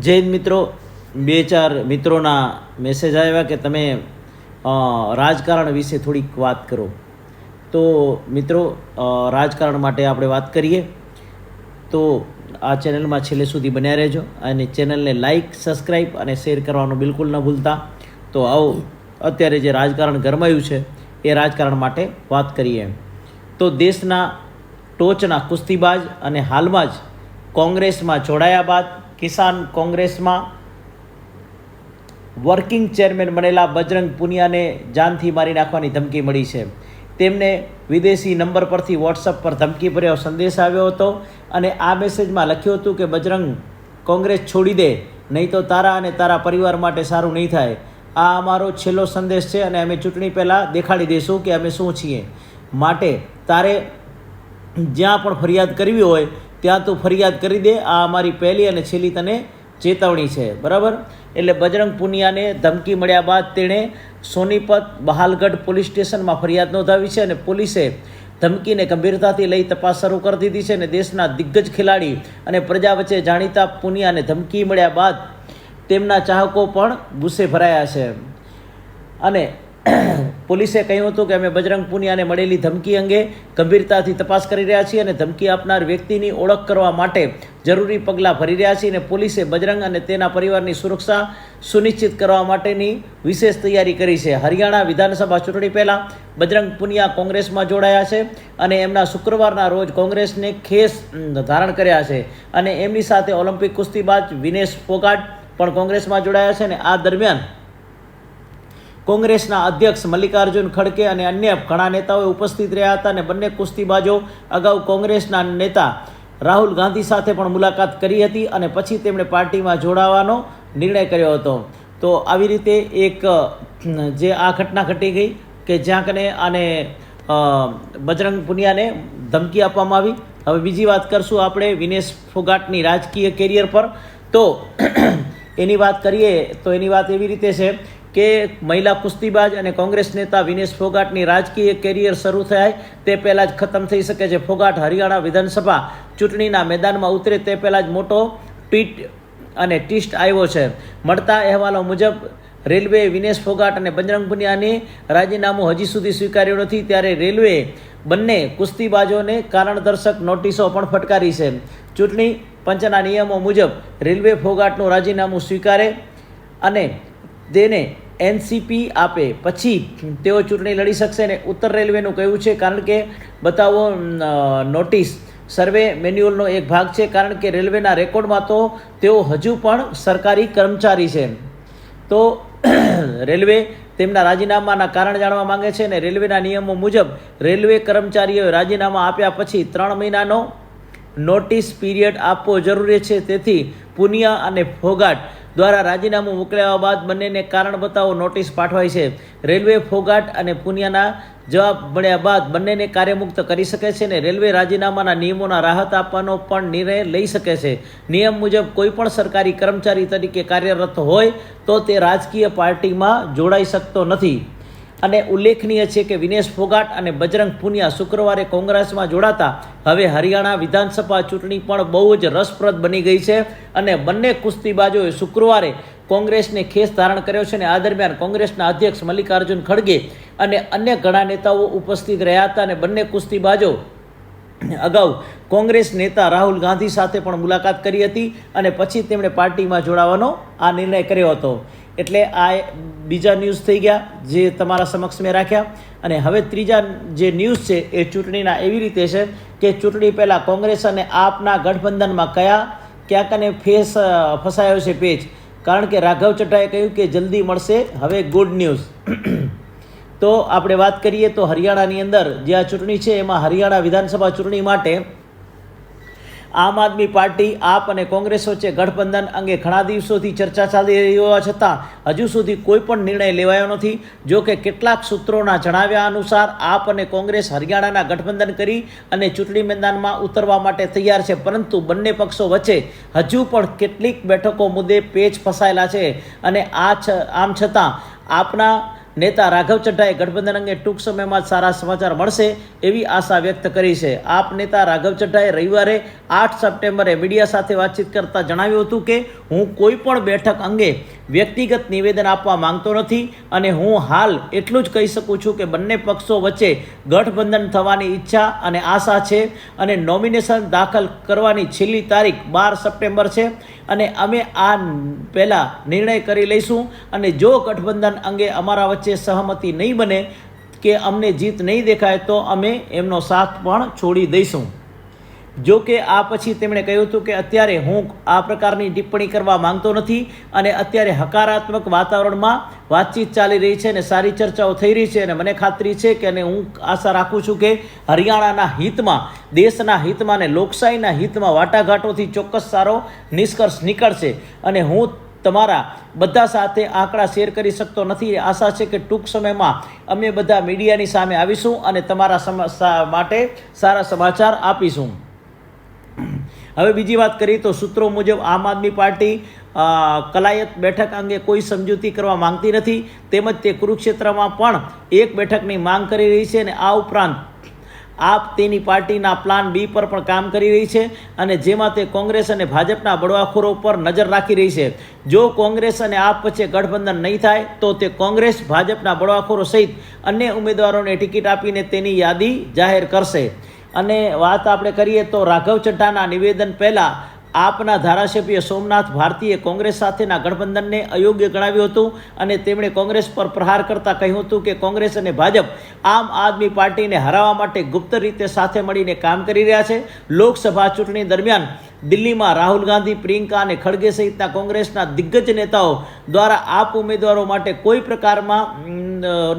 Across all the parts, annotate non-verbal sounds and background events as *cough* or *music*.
જૈન મિત્રો, બે ચાર મિત્રોના મેસેજ આવ્યા કે તમે રાજકારણ વિશે થોડીક વાત કરો. તો મિત્રો રાજકારણ માટે આપણે વાત કરીએ. તો આ ચેનલમાં છેલ્લે સુધી બન્યા રહેજો અને ચેનલને લાઇક સબસ્ક્રાઈબ અને શેર કરવાનું બિલકુલ ન ભૂલતા. તો આવો, અત્યારે જે રાજકારણ ગરમાયું છે, એ રાજકારણ માટે વાત કરીએ તો દેશના ટોચના કુસ્તીબાજ અને હાલમાં જ કોંગ્રેસમાં જોડાયા બાદ કિસાન કોંગ્રેસમાં વર્કિંગ ચેરમેન બનેલા બજરંગ પુનિયાને જાનથી મારી નાખવાની ધમકી મળી છે. તેમને વિદેશી નંબર પરથી વોટ્સઅપ પર ધમકી ભર્યો સંદેશ આવ્યો હતો અને આ મેસેજમાં લખ્યું હતું કે, બજરંગ, કોંગ્રેસ છોડી દે, નહીં તો તારા અને તારા પરિવાર માટે સારું નહીં થાય. આ અમારો છેલ્લો સંદેશ છે અને અમે ચૂંટણી પહેલાં દેખાડી દઈશું કે અમે શું છીએ. માટે તારે જ્યાં પણ ફરિયાદ કરવી હોય ત્યાં તું ફરિયાદ કરી દે, આ અમારી પહેલી અને છેલ્લી તને ચેતવણી છે. બરાબર? એટલે બજરંગ પુનિયાને ધમકી મળ્યા બાદ તેણે સોનીપત બહાલગઢ પોલીસ સ્ટેશનમાં ફરિયાદ નોંધાવી છે અને પોલીસે ધમકીને ગંભીરતાથી લઈ તપાસ શરૂ કરી દીધી છે અને દેશના દિગ્ગજ ખેલાડી અને પ્રજા વચ્ચે જાણીતા પુનિયાને ધમકી મળ્યા બાદ તેમના ચાહકો પણ ગુસ્સે ભરાયા છે. અને *clears throat* પોલીસે કહ્યું હતું કે અમે બજરંગ પુનિયાને મળેલી ધમકી અંગે ગંભીરતાથી તપાસ કરી રહ્યા છીએ અને ધમકી આપનાર વ્યક્તિની ઓળખ કરવા માટે જરૂરી પગલાં ભરી રહ્યા છીએ અને પોલીસે બજરંગ અને તેના પરિવારની સુરક્ષા સુનિશ્ચિત કરવા માટેની વિશેષ તૈયારી કરી છે. હરિયાણા વિધાનસભા ચૂંટણી પહેલાં બજરંગ પુનિયા કોંગ્રેસમાં જોડાયા છે અને એમના શુક્રવારના રોજ કોંગ્રેસને ખેસ ધારણ કર્યા છે અને એમની સાથે ઓલિમ્પિક કુસ્તીબાજ વિનેશ ફોગાટ પણ કોંગ્રેસમાં જોડાયા છે અને આ દરમિયાન કોંગ્રેસના અધ્યક્ષ મલ્લિકાર્જુન ખડકે અને અન્ય ઘણા નેતાઓ ઉપસ્થિત રહ્યા હતા અને બંને કુસ્તીબાજો અગાઉ કોંગ્રેસના નેતા રાહુલ ગાંધી સાથે પણ મુલાકાત કરી હતી અને પછી તેમણે પાર્ટીમાં જોડાવાનો નિર્ણય કર્યો હતો. તો આવી રીતે એક જે આ ઘટના ઘટી ગઈ કે જ્યાં કને આને બજરંગ પુનિયાને ધમકી આપવામાં આવી. હવે બીજી વાત કરશું આપણે વિનેશ ફોગાટની રાજકીય કેરિયર પર. તો, એની વાત કરીએ તો એની વાત એવી રીતે છે કે મહિલા કુસ્તીબાજ અને કોંગ્રેસ નેતા વિનેશ ફોગાટની રાજકીય કેરિયર શરૂ થાય તે પહેલાં જ ખતમ થઈ શકે છે. ફોગાટ હરિયાણા વિધાનસભા ચૂંટણીના મેદાનમાં ઉતરે તે પહેલાં જ મોટો ટ્વીટ અને ટિસ્ટ આવ્યો છે. મળતા અહેવાલો મુજબ, રેલવે વિનેશ ફોગાટ અને બજરંગ પુનિયાને રાજીનામું હજી સુધી સ્વીકાર્યું નથી, ત્યારે રેલવે બંને કુસ્તીબાજોને કારણદર્શક નોટિસો પણ ફટકારી છે. ચૂંટણી પંચના નિયમો મુજબ, રેલવે ફોગાટનું રાજીનામું સ્વીકારે અને તેને એનસીપી આપે. પછી તેઓ ચૂંટણી લડી શકશે અને ઉત્તર રેલવેનું કહેવું છે, કારણ કે બતાવો નોટિસ. સર્વે મેન્યુઅલનો એક ભાગ છે, કારણ કે રેલવેના રેકોર્ડમાં તો તેઓ હજુ પણ સરકારી કર્મચારી છે. તો *clears throat* રેલવે તેમના રાજીનામાના કારણ જાણવા માંગે છે અને રેલવેના નિયમો મુજબ રેલવે કર્મચારીઓએ રાજીનામા આપ્યા પછી ત્રણ મહિનાનો નોટિસ પીરિયડ આપવો જરૂરી છે. તેથી પુનિયા અને ફોગાટ દ્વારા રાજીનામું મોકલ્યા બાદ બંનેને કારણ બતાવો નોટિસ પાઠવાઈ છે. રેલવે ફોગાટ અને પુનિયાના જવાબ મળ્યા બાદ બંનેને કાર્યમુક્ત કરી શકે છે અને રેલવે રાજીનામાના નિયમોના રાહત આપવાનો પણ નિર્ણય લઈ શકે છે. નિયમ મુજબ કોઈ પણ સરકારી કર્મચારી તરીકે કાર્યરત હોય તો તે રાજકીય પાર્ટીમાં જોડાઈ શકતો નથી. અને ઉલ્લેખનીય છે કે વિનેશ ફોગાટ અને બજરંગ પુનિયા શુક્રવારે કોંગ્રેસમાં જોડાતા. હવે હરિયાણા વિધાનસભા ચૂંટણી પણ બહુ જ રસપ્રદ બની ગઈ છે અને બંને કુસ્તીબાજોએ શુક્રવારે કોંગ્રેસને ખેસ ધારણ કર્યો છે અને આ દરમિયાન કોંગ્રેસના અધ્યક્ષ મલ્લિકાર્જુન ખડગે અને અન્ય ઘણા નેતાઓ ઉપસ્થિત રહ્યા હતા અને બંને કુસ્તીબાજો અગાઉ કોંગ્રેસ નેતા રાહુલ ગાંધી સાથે પણ મુલાકાત કરી હતી અને પછી તેમણે પાર્ટીમાં જોડાવાનો આ નિર્ણય કર્યો હતો. એટલે આ બીજા ન્યૂઝ થઈ ગયા જે તમારા સમક્ષ મેં રાખ્યા. અને હવે ત્રીજા જે ન્યૂઝ છે એ ચૂંટણીના એવી રીતે છે કે ચૂંટણી પહેલાં કોંગ્રેસ અને આપના ગઠબંધનમાં કયા, ક્યાંક અને ફેસ ફસાયો છે પેચ કારણ કે રાઘવ ચઢ્ઢાએ કહ્યું કે જલ્દી મળશે, હવે ગુડ ન્યૂઝ તો આપણે વાત કરીએ તો હરિયાણાની અંદર જે આ ચૂંટણી છે એમાં હરિયાણા વિધાનસભા ચૂંટણી માટે આમ આદમી પાર્ટી, આપ અને કોંગ્રેસ વચ્ચે ગઠબંધન અંગે ઘણા દિવસોથી ચર્ચા ચાલી રહી હોવા છતાં હજુ સુધી કોઈ પણ નિર્ણય લેવાયો નથી. જો કે કેટલાક સૂત્રોના જણાવ્યા અનુસાર આપ અને કોંગ્રેસ હરિયાણાના ગઠબંધન કરી અને ચૂંટણી મેદાનમાં ઉતરવા માટે તૈયાર છે, પરંતુ બંને પક્ષો વચ્ચે હજુ પણ કેટલીક બેઠકો મુદ્દે પેચ ફસાયેલા છે અને આ આમ છતાં આપના નેતા રાઘવ ચઢ્ઢાએ ગઠબંધન અંગે ટૂંક સમયમાં જ સારા સમાચાર મળશે એવી આશા વ્યક્ત કરી છે. આપ નેતા રાઘવ ચઢ્ઢાએ રવિવારે આઠ સપ્ટેમ્બરે મીડિયા સાથે વાતચીત કરતાં જણાવ્યું હતું કે, હું કોઈ પણ બેઠક અંગે વ્યક્તિગત નિવેદન આપવા માંગતો નથી અને હું હાલ એટલું જ કહી શકું છું કે બંને પક્ષો વચ્ચે ગઠબંધન થવાની ઈચ્છા અને આશા છે અને નોમિનેશન દાખલ કરવાની છેલ્લી તારીખ બાર સપ્ટેમ્બર છે અને અમે આ પહેલાં નિર્ણય કરી લઈશું અને જો ગઠબંધન અંગે અમારા વચ્ચે સહમતિ નહીં બને કે અમને જીત નહીં દેખાય તો અમે એમનો સાથ પણ છોડી દઈશું. જો કે આ પછી તેમણે કહ્યું હતું કે અત્યારે હું આ પ્રકારની ટિપ્પણી કરવા માંગતો નથી અને અત્યારે હકારાત્મક વાતાવરણમાં વાતચીત ચાલી રહી છે અને સારી ચર્ચાઓ થઈ રહી છે અને મને ખાતરી છે કે અને હું આશા રાખું છું કે હરિયાણાના હિતમાં, દેશના હિતમાં અને લોકશાહીના હિતમાં વાટાઘાટોથી ચોક્કસ સારો નિષ્કર્ષ નીકળશે. અને હું તમારા બધા સાથે આંકડા શેર કરી શકતો નથી. આશા છે કે ટૂંક સમયમાં અમે બધા મીડિયાની સામે આવીશું અને તમારા માટે સારા સમાચાર આપીશું. હવે બીજી વાત કરીએ તો સૂત્રો મુજબ આમ આદમી પાર્ટી કલાયત બેઠક અંગે કોઈ સમજૂતી કરવા માંગતી નથી. તેમજ તે કુરુક્ષેત્રમાં પણ એક બેઠકની માંગ કરી રહી છે અને આ ઉપરાંત આપ તેની પાર્ટીના પ્લાન બી પર પણ કામ કરી રહી છે અને જેમાં તે કોંગ્રેસ અને ભાજપના બળવાખોરો પર નજર રાખી રહી છે. જો કોંગ્રેસ અને આપ વચ્ચે ગઠબંધન નહીં થાય, તો તે કોંગ્રેસ, ભાજપના બળવાખોરો સહિત અન્ય ઉમેદવારોને ટિકિટ આપીને તેની યાદી જાહેર કરશે. અને વાત આપણે કરીએ તો રાઘવ ચડ્ઢાના નિવેદન પહેલાં આપના ધારાસભ્ય સોમનાથ ભારતીએ કોંગ્રેસ સાથેના ગઠબંધનને અયોગ્ય ગણાવ્યું હતું અને તેમણે કોંગ્રેસ પર પ્રહાર કરતા કહ્યું હતું કે કોંગ્રેસ અને ભાજપ આમ આદમી પાર્ટીને હરાવવા માટે ગુપ્ત રીતે સાથે મળીને કામ કરી રહ્યા છે. લોકસભા ચૂંટણી દરમિયાન દિલ્હીમાં રાહુલ ગાંધી, પ્રિયંકા અને ખડગે સહિતના કોંગ્રેસના દિગ્ગજ નેતાઓ દ્વારા આપ ઉમેદવારો માટે કોઈ પ્રકારમાં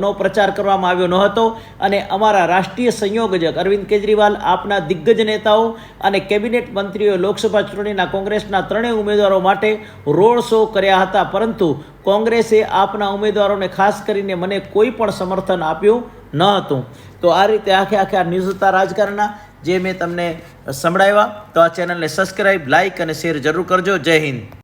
નો પ્રચાર કરવામાં આવ્યો ન હતો. અને અમારા રાષ્ટ્રીય સંયોજક અરવિંદ કેજરીવાલ, આપના દિગ્ગજ નેતાઓ અને કેબિનેટ મંત્રીઓ લોકસભા ચૂંટણીના કોંગ્રેસના ત્રણેય ઉમેદવારો માટે રોડ શો કર્યા હતા. પરંતુ કોંગ્રેસે આપના ઉમેદવારોને ખાસ કરીને મને કોઈ પણ સમર્થન આપ્યું ન હતું. તો આ રીતે આખે આખે આ ન્યૂઝ હતા રાજકારણના. જે મેં તમને સંભળાવ્યા, તો આ ચેનલને સબસ્ક્રાઈબ લાઇક અને શેર જરૂર કરજો. જય હિન્દ.